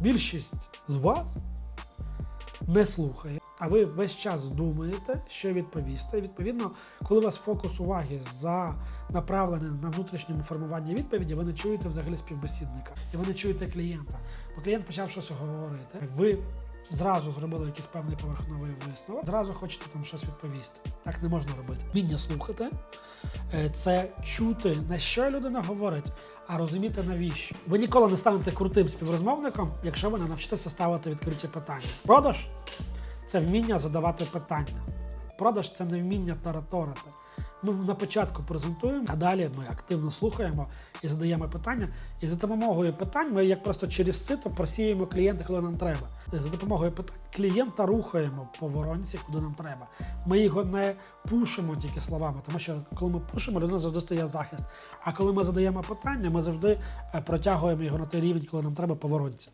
більшість з вас не слухає, а ви весь час думаєте, що відповісти. Відповідно, коли у вас фокус уваги за направлений на внутрішньому формуванні відповіді, ви не чуєте взагалі співбесідника і ви не чуєте клієнта. Бо клієнт почав щось говорити. Ви зразу зробили якийсь певний поверхновий висновок, зразу хочете там щось відповісти. Так не можна робити. Вміння слухати це чути, на що людина говорить, а розуміти навіщо. Ви ніколи не станете крутим співрозмовником, якщо ви не навчитеся ставити відкриті питання. Продаж це вміння задавати питання. Продаж це не вміння тараторити. Ми на початку презентуємо, а далі ми активно слухаємо і задаємо питання. І за допомогою питань ми як просто через сито просіємо клієнта, коли нам треба. За допомогою питань клієнта рухаємо по воронці, куди нам треба. Ми його не пушимо тільки словами, тому що коли ми пушимо, людина завжди стає захист. А коли ми задаємо питання, ми завжди е, протягуємо його на той рівень, коли нам треба по воронці.